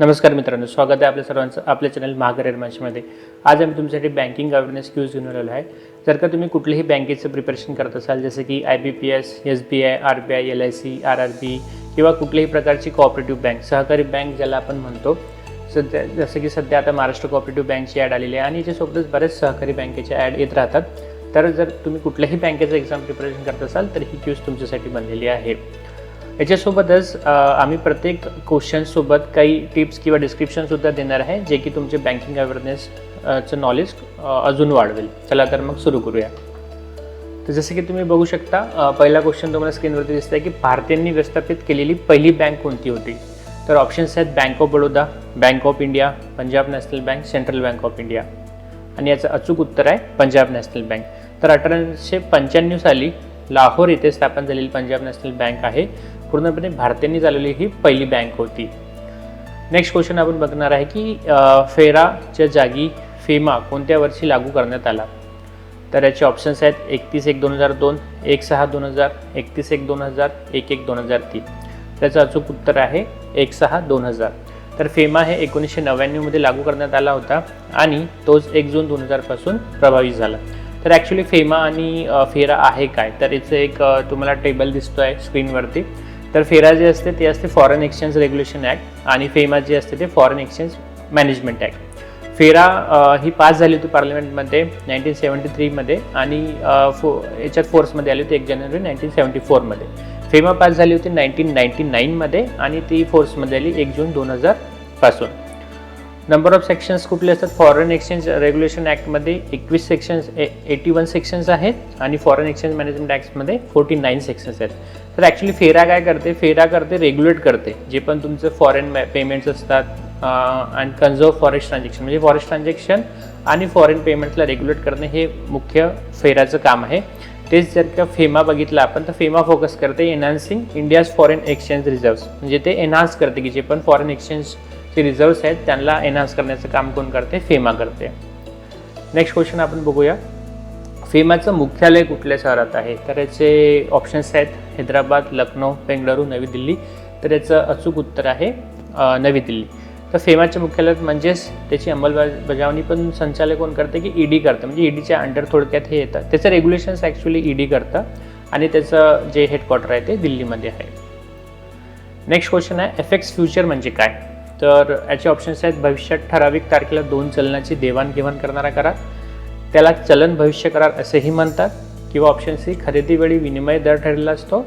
नमस्कार मित्रांनो स्वागत आहे आपल्या सर्वांचं आपल्या चॅनल महागर एरमाशीमध्ये आज आम्ही तुमच्यासाठी बँकिंग अवेअरनेस क्यूज घेऊन आलेलो आहे. जर का तुम्ही कुठल्याही बँकेचं प्रिपरेशन करत असाल जसं की I B P S S B I R B I L I C R R B किंवा कुठल्याही प्रकारची कॉपरेटिव्ह बँक सहकारी बँक ज्याला आपण म्हणतो सध्या जसं की सध्या आता महाराष्ट्र कॉपरेटिव्ह बँकची ॲड आलेली आहे आणि याच्यासोबतच बरेच सहकारी बँकेच्या ॲड येत राहतात. तर जर तुम्ही कुठल्याही बँकेचं एक्झाम प्रिपरेशन करत असाल तर ही क्यूज तुमच्यासाठी बनलेली आहे याच्यासोबतच आम्ही प्रत्येक क्वेश्चनसोबत काही टिप्स किंवा डिस्क्रिप्शनसुद्धा देणार आहे जे की तुमचे बँकिंग अवेअरनेसचं नॉलेज अजून वाढवेल. चला तर मग सुरू करूया. तर जसं की तुम्ही बघू शकता पहिला क्वेश्चन तुम्हाला स्क्रीनवरती दिसत आहे की भारतीयांनी व्यवस्थापित केलेली पहिली बँक कोणती होती? तर ऑप्शन्स आहेत bank of Baroda bank of India Punjab national bank central bank of India आणि याचं अचूक उत्तर आहे पंजाब नॅशनल बँक तर अठराशे पंच्याण्णव साली लाहोर येथे स्थापन झालेली पंजाब नॅशनल बँक आहे. पूर्णपणे भारतीयांनी चालवलेली ही पहिली बँक होती. नेक्स्ट क्वेश्चन आपण बघणार आहे की फेराच्या जागी फेमा कोणत्या वर्षी लागू करण्यात आला? तर याचे ऑप्शन्स आहेत एकतीस एक दोन हजार दोन एक सहा दोन हजार एकतीस एक दोन हजार एक एक दोन हजार तीन. त्याचं अचूक उत्तर आहे एक सहा दोन हजार. तर फेमा हे एकोणीसशे नव्याण्णवमध्ये लागू करण्यात आला होता आणि तोच एक जून दोन हजारपासून प्रभावी झाला. तर ॲक्च्युली फेमा आणि फेरा आहे काय? तर याचं एक तुम्हाला टेबल दिसतो आहे स्क्रीनवरती तर फेरा जे असते ते असते फॉरेन एक्सचेंज रेग्युलेशन ॲक्ट आणि फेमा जे असते ते फॉरेन एक्सचेंज मॅनेजमेंट ॲक्ट फेरा ही पास झाली होती पार्लमेंटमध्ये नाईन्टीन सेवन्टी थ्रीमध्ये आणि फो याच्यात फोर्समध्ये आली होती एक जानेवारी नाईन्टीन सेवन्टी फोरमध्ये. फेमा पास झाली होती नाईन्टीन नाईन्टी नाईनमध्ये आणि ती फोर्समध्ये आली एक जून दोन हजारपासून. नंबर ऑफ सेक्शन्स कुठले असतात? फॉरेन एक्सचेंज रेग्युलेशन ॲक्टमध्ये एकवीस सेक्शन्स एटी वन सेक्शन्स आहेत आणि फॉरेन एक्सचेंज मॅनेजमेंट ॲक्टमध्ये फोर्टी नाईन सेक्शन्स आहेत. तर ॲक्च्युली फेरा काय करते? फेरा करते रेग्युलेट करते. जे पण तुमचं फॉरेन पेमेंट्स असतात अँड कन्झर्व फॉरेस्ट ट्रान्झॅक्शन म्हणजे फॉरेस्ट ट्रान्झॅक्शन आणि फॉरेन पेमेंट्सला रेग्युलेट करणे हे मुख्य फेराचं काम आहे. तेच जर का फेमा बघितलं आपण तर फेमा फोकस करते enhancing India's foreign exchange reserves म्हणजे ते एनहान्स करते की जे पण फॉरेन एक्सचेंज जे रिझर्व्स आहेत त्यांना एनहान्स करण्याचं काम कोण करते? फेमा करते. नेक्स्ट क्वेश्चन आपण बघूया. फेमाचं मुख्यालय कुठल्या शहरात आहे? तर याचे ऑप्शन्स आहेत हैदराबाद लखनौ बेंगळुरू नवी दिल्ली. तर याचं अचूक उत्तर आहे नवी दिल्ली. तर फेमाच्या मुख्यालयात म्हणजेच त्याची अंमलबजावणी पण संचालक कोण करते की ईडी करतं? म्हणजे ईडीच्या अंडर थोडक्यात हे येतं. त्याचं रेग्युलेशन्स ॲक्च्युली ईडी करतं आणि त्याचं जे हेडक्वार्टर आहे ते दिल्लीमध्ये आहे. नेक्स्ट क्वेश्चन आहे एफ एक्स फ्युचर म्हणजे काय? तर याचे ऑप्शन्स आहेत भविष्यात ठराविक तारखेला दोन चलनाची देवाणघेवाण करणारा करार त्याला चलन भविष्य करार असेही म्हणतात किंवा ऑप्शन सी खरेदीवेळी विनिमय दर ठरलेला असतो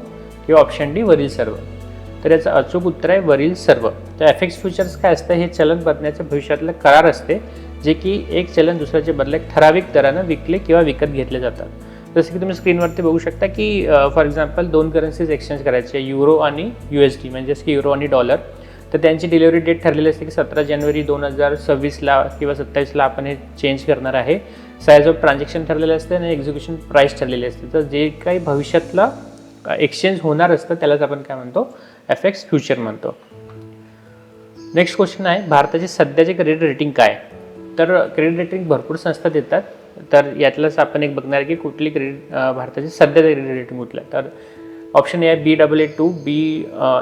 किंवा ऑप्शन डी वरील सर्व. तर याचं अचूक उत्तर आहे वरील सर्व. तर एफ एक्स फ्युचर्स काय असतं? हे चलन बदण्याचं भविष्यातलं करार असते जे की एक चलन दुसऱ्याचे बदले ठराविक दरानं विकले किंवा विकत घेतले जातात. जसं की तुम्ही स्क्रीनवरती बघू शकता की फॉर एक्झाम्पल दोन करन्सीज एक्सचेंज करायचे युरो आणि यू एस डी म्हणजे की युरो आणि डॉलर तर त्यांची डिलिव्हरी डेट ठरलेली असते की सतरा जानेवारी दोन हजार सव्वीसला किंवा सत्तावीसला आपण हे चेंज करणार आहे. साईज ऑफ ट्रान्झॅक्शन ठरलेलं असते आणि एक्झिक्युशन प्राईस ठरलेली असते. तर जे काही भविष्यातला एक्सचेंज होणार असतं त्यालाच आपण काय म्हणतो? एफ एक्स फ्युचर म्हणतो. नेक्स्ट क्वेश्चन आहे भारताचे सध्याचे क्रेडिट रेटिंग काय? तर क्रेडिट रेटिंग भरपूर संस्था देतात. तर यातलंच आपण एक बघणार आहे की कुठली क्रेडिट भारताचे सध्याचे क्रेडिट रेटिंग कुठलं तर ऑप्शन ए आहे B double A two B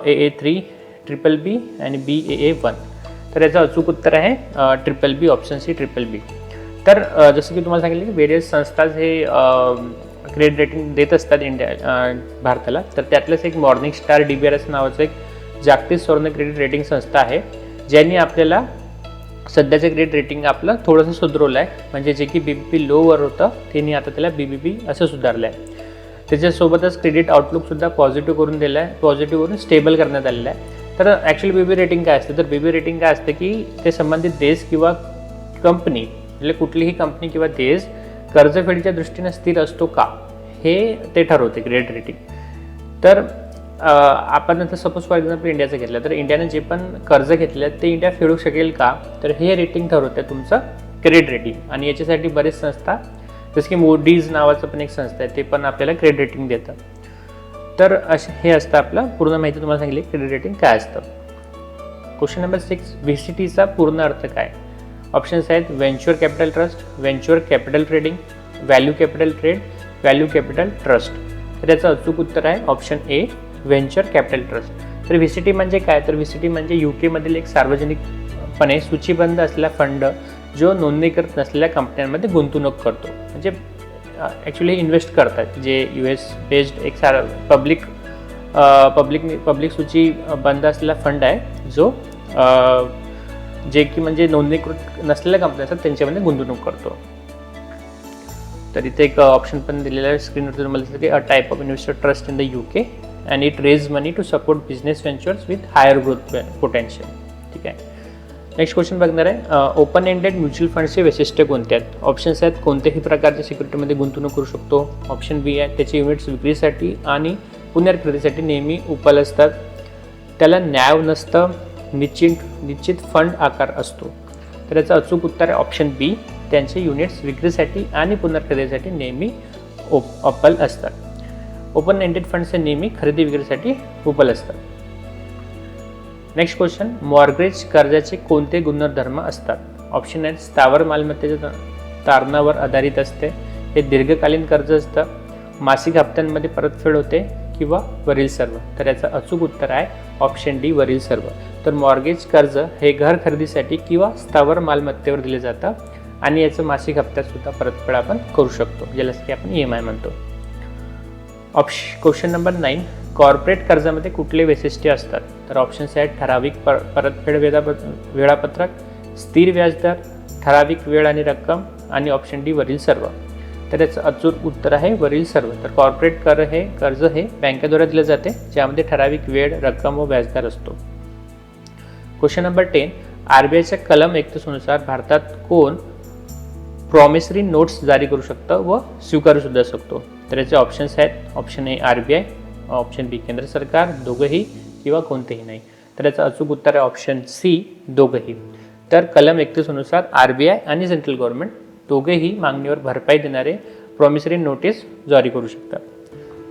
A A three triple B आणि बी ए ए वन तर याचं अचूक उत्तर आहे triple B option C triple B तर जसं की तुम्हाला सांगितलं की वेरियस संस्थाज हे क्रेडिट रेटिंग देत असतात इंडिया भारताला. तर त्यातलंच एक Morningstar D B R S नावाचं एक जागतिक स्वर्ण क्रेडिट रेटिंग संस्था आहे ज्यांनी आपल्याला सध्याचं क्रेडिट रेटिंग आपलं थोडंसं सुधारवलं आहे. म्हणजे जे की बी बी पी लोवर होतं त्यांनी आता त्याला बी बी पी असं सुधारलं आहे. त्याच्यासोबतच क्रेडिट आउटलुकसुद्धा पॉझिटिव्ह करून दिलं आहे पॉझिटिव्ह करून स्टेबल करण्यात आलेलं आहे. तर ॲक्च्युली बी बी रेटिंग काय असते? तर बी बी रेटिंग काय असते की ते संबंधित देश किंवा कंपनी म्हणजे कुठलीही कंपनी किंवा देश कर्जफेडीच्या दृष्टीने स्थिर असतो का? हे ते ठरवते क्रेडिट रेटिंग तर आपण आता सपोज फॉर एक्झाम्पल इंडियाचं घेतलं तर इंडियाने जे पण कर्ज घेतलं ते इंडिया फेडू शकेल का? तर हे रेटिंग ठरवते तुमचं क्रेडिट रेटिंग आणि याच्यासाठी बरेच संस्था जसं की मोडीज नावाचं पण एक संस्था आहे ते पण आपल्याला क्रेडिट रेटिंग देतं. तर असे हे असतं आपलं पूर्ण माहिती तुम्हाला सांगितली क्रेडिट रेटिंग काय असतं? Question number six V C टीचा पूर्ण अर्थ काय? ऑप्शन्स आहेत venture capital trust venture capital trading value capital trade value capital trust तर याचं अचूक उत्तर आहे option A venture capital trust तर व्ही सी टी म्हणजे काय? तर व्ही सी टी म्हणजे यू केमधील एक सार्वजनिकपणे सूचीबद्ध असलेला फंड जो नोंदणीकृत नसलेल्या कंपन्यांमध्ये गुंतवणूक करतो. म्हणजे ॲक्च्युली इन्व्हेस्ट करतात जे यू एस बेस्ड एक सार पब्लिक पब्लिक पब्लिक सूची बंद असलेला फंड आहे जो जे की म्हणजे नोंदणीकृत नसलेल्या कंपन्या असतात त्यांच्यामध्ये गुंतवणूक करतो. तर इथे एक ऑप्शन पण दिलेलं आहे स्क्रीनवर तुम्हाला दिसतं की a type of investor trust in the U K and it raise money to support business ventures with higher growth potential ठीक आहे? नेक्स्ट क्वेश्चन बघणार आहे. ओपन एंडेड म्युच्युअल फंडचे वैशिष्ट्य कोणते आहेत? ऑप्शन्स आहेत कोणत्याही प्रकारच्या सिक्युरिटीमध्ये गुंतवणूक करू शकतो. ऑप्शन बी आहे त्याचे युनिट्स विक्रीसाठी आणि पुनर्खरेदीसाठी नेहमी उपलब्ध असतात. त्याला न्याव नसतं निश्चित निश्चित फंड आकार असतो. तर याचं अचूक उत्तर आहे ऑप्शन बी त्यांचे युनिट्स विक्रीसाठी आणि पुनर्खरेदीसाठी नेहमी ओप अप्पल असतात. ओपन एंडेड फंडचे नेहमी खरेदी विक्रीसाठी उपल असतात. नेक्स्ट क्वेश्चन मॉर्गेज कर्जाचे कोणते गुणधर्म असतात? ऑप्शन आहेत स्थावर मालमत्तेच्या तारणावर आधारित असते. हे दीर्घकालीन कर्ज असतं. मासिक हप्त्यांमध्ये परतफेड होते किंवा वरील सर्व. तर याचं अचूक उत्तर आहे ऑप्शन डी वरील सर्व. तर मॉर्गेज कर्ज हे घर खरेदीसाठी किंवा स्थावर मालमत्तेवर दिले जातं आणि याचं मासिक हप्त्यातसुद्धा परतफेड आपण करू शकतो. ज्याला की आपण ई एम आय म्हणतो. Option question number nine corporate कर्जामध्ये कुठले वैशिष्ट्ये असतात? तर ऑप्शन्स आहेत ठराविक पर परतफेड वेळा वेळापत्रक स्थिर व्याजदर ठराविक वेळ आणि रक्कम आणि ऑप्शन डी वरील सर्व. तर याचं अचूक उत्तर आहे वरील सर्व. तर कॉर्पोरेट कर हे कर्ज हे बँकेद्वारे दिले जाते ज्यामध्ये ठराविक वेळ रक्कम व व्याजदर असतो. Question number ten R B आयच्या कलम एकतीसनुसार भारतात कोण प्रॉमिसरी नोट्स जारी करू शकतं व स्वीकारू सुद्धा शकतो? तर याचे ऑप्शन्स आहेत option A R B I option B केंद्र सरकार दोघंही किंवा कोणतेही नाही. तर याचं अचूक उत्तर आहे ऑप्शन सी दोघंही. तर कलम एकतीसनुसार आर बी आय आणि सेंट्रल गव्हर्नमेंट दोघेही मागणीवर भरपाई देणारे प्रॉमिसरी नोटीस जारी करू शकतात.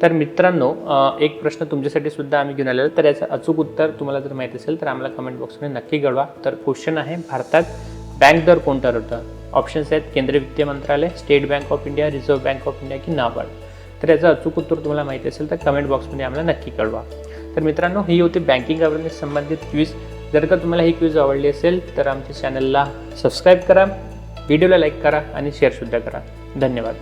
तर मित्रांनो एक प्रश्न तुमच्यासाठी सुद्धा आम्ही घेऊन आलेलो तर याचं अचूक उत्तर तुम्हाला जर माहीत असेल तर आम्हाला कमेंट बॉक्समध्ये नक्की कळवा. तर क्वेश्चन आहे भारतात बँक दर कोण ठरवतं? ऑप्शन्स आहेत केंद्रीय वित्त मंत्रालय state bank of India reserve bank of India की नाबार्ड. तर याचं अचूक उत्तर तुम्हाला माहिती असेल तर कमेंट बॉक्समध्ये आम्हाला नक्की कळवा. तर मित्रांनो ही होती बँकिंग अवेअरनेस संबंधित क्विज जर का तुम्हाला ही क्विज आवडली असेल तर आमच्या चॅनलला सबस्क्राईब करा व्हिडिओला लाईक करा आणि शेअरसुद्धा करा. धन्यवाद.